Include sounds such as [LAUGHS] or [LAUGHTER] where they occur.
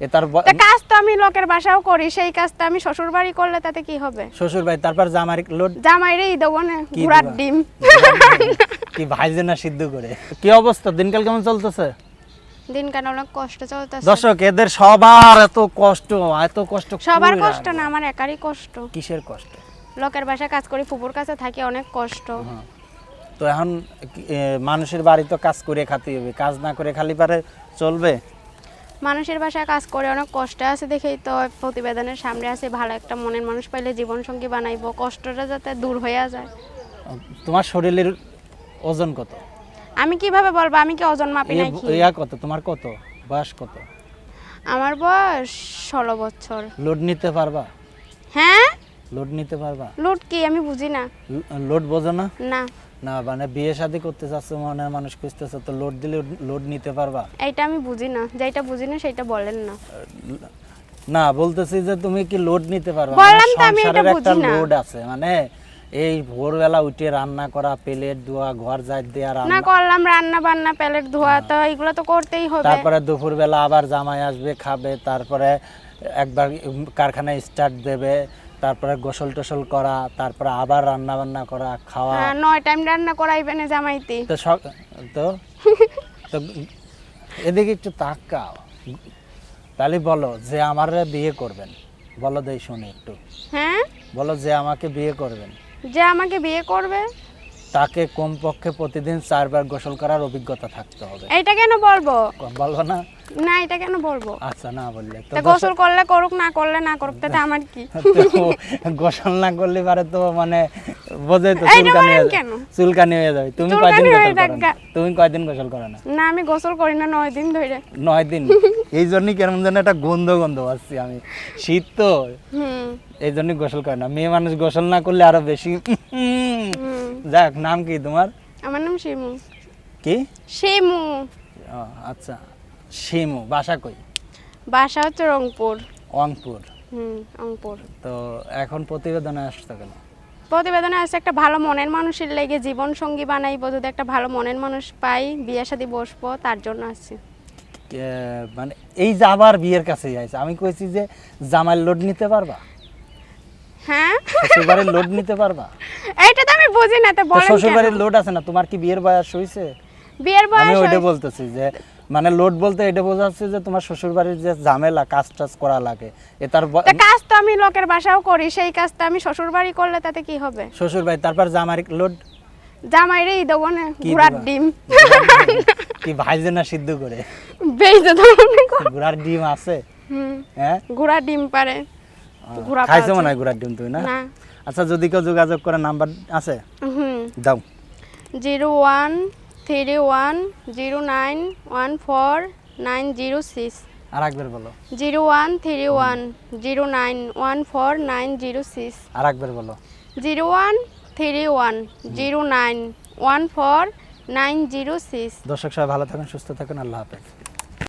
কাজ তো আমি লোকের বাসাও করি সেই কাজটা আমি শ্বশুর বাড়ি করলে তাতে কি হবে? শ্বশুর ভাই তারপর জামার লোড জামাইরেই দেবো না কি ঘোড়ার ডিম। কি ভাইজে না সিদ্ধ করে। কি অবস্থা? দিনকাল কেমন চলতেছে? দিন কেন অনেক কষ্ট চলতেছে। দর্শক এদের সবার এত কষ্ট এত কষ্ট সবার কষ্ট না আমার একারই কষ্ট। কিসের কষ্ট? লোকের বাসায় কাজ করি ফুপুর কাছে থাকি অনেক কষ্ট। হ্যাঁ। তো এখন মানুষের বাড়ি তো কাজ করে খাতে হবে কাজ না করে খালি পারে চলবে? মানুষের বাসায় কাজ করে অনেক কষ্ট আছে দেখেই তো প্রতিবেদনের সামনে আছে ভালো একটা মনের মানুষ পাইলে জীবন সঙ্গী বানাইবো কষ্টটা যাতে দূর হয়ে যায়। তোমার শরীরের ওজন কত? আমি কীভাবে বলব? আমি কি ওজন মাপি নাকি? ইয়া কত? তোমার কত? বয়স কত? আমার বয়স ষোলো বছর। লোড নিতে পারবা? হ্যাঁ? লোড নিতে পারবা? লুট কি? আমি বুঝি না। লোড বোঝো না? না। না মানে বিয়ে শাদী করতে চাচ্ছ মনে মানুষ খুঁজতেছে তো লোড দিলে লোড নিতে পারবা? এইটা আমি বুঝি না। যেটা বুঝি না সেটা বলেন না। না বলতেছি যে তুমি কি লোড নিতে পারবা? বললাম মানে তো আমি এটা বুঝি না। লোড আছে মানে এই ভোরবেলা উঠে রান্না করা প্লেট ধোয়া ঘর যাই দেওয়া না করলাম রান্না বান্না প্যালেট ধোয়া তো এগুলো তো করতেই হবে। তারপরে দুপুরবেলা আবার জামাই আসবে খাবে তারপরে একবার কারখানায় স্টার্ট দেবে তারপরে গোসল টোসল করা তারপরে আবার রান্না বান্না করা খাওয়া। হ্যাঁ, নয় টাইম রান্না করাইবে না জামাইতে। তো সব তো? [LAUGHS] তো এদিকে একটু তাকাও। তাহলে বলো যে আমার বিয়ে করবেন। বলো দেই শুনি একটু। হ্যাঁ? বলো যে আমাকে বিয়ে করবেন। যে আমাকে বিয়ে করবে? তাকে কমপক্ষে প্রতিদিন চারবার গোসল করার অভিজ্ঞতা থাকতে হবে। এটা কেন বলব? বলব না। না এটা কেন বলব? আচ্ছা না বললে। তো গোসল করলে করুক না করলে না করুক তাতে আমার কি? [LAUGHS] গোসল না করলে পারে তো মানে বোঝাই তো চুলকানি হয়ে কেন? চুলকানি হয়ে যাবে। তুমি কয়দিন গোসল করো না? তুমি কয়দিন গোসল করো না? না আমি গোসল করি না নয় দিন ধরে। নয় দিন? [LAUGHS] এই জন্যই কেমন যেন একটা গন্ধ গন্ধ পাচ্ছি আমি। শীত তো। এই জন্যই গোসল করে না। মেয়ে মানুষ গোসল না করলে আরও বেশি যাক নাম কি তোমার? আমার নাম শিমু। কি? শিমু। ও, আচ্ছা। শিমু বাসা কই? বাসা হচ্ছে রংপুর। অংপুর হুম রংপুর। তো এখন প্রতিবেদনে আসতে কেন? প্রতিবেদনে আছে একটা ভালো মনের মানুষের লেগে জীবন সঙ্গী বানাইবো যদি একটা ভালো মনের মানুষ পাই বিয়ে সাথে বসবো তার জন্য আছে। মানে এই যে আবার বিয়ের কাছে যাইছে আমি কইছি যে জামাই লোড নিতে পারবা? হ্যাঁ? শ্বশুরবাড়ির লোড নিতে পারবা? এইটা তো আমি বুঝি না তো বলেন শ্বশুরবাড়ির লোড আছে না? তোমার কি বিয়ের বয়স হইছে? বিয়ের আমি ওইটা বলতেছি যে মানে লোড বলতে এটা বোঝাচ্ছে যে তোমার শ্বশুরবাড়ির যে ঝামেলা কাজ টাজ করা লাগে এ তার কাজ তো আমি লোকের বাসাও করি সেই কাজটা আমি শ্বশুর বাড়ি করলে তাতে কি হবে? শ্বশুর ভাই তারপর জামার লোড জামাইরেই দেবো না ঘোড়ার ডিম। কি ভাইজে না সিদ্ধ করে? দেবো ঘোড়ার ডিম আছে? হ্যাঁ? ঘোড়া ডিম পারে। ঘোড়া খাইছো মনে হয় ঘোড়ার ডিম তুই না? আচ্ছা যদি কেউ যোগাযোগ করে নাম্বার আছে? দাও। Zero one three one zero nine one four nine zero six. আর একবার বলো। Zero one three one zero nine one four nine zero six. আর একবার বলো। Zero one three one zero nine one four nine zero six. দর্শক সবাই ভালো থাকুন সুস্থ থাকুন আল্লাহ হাফেজ।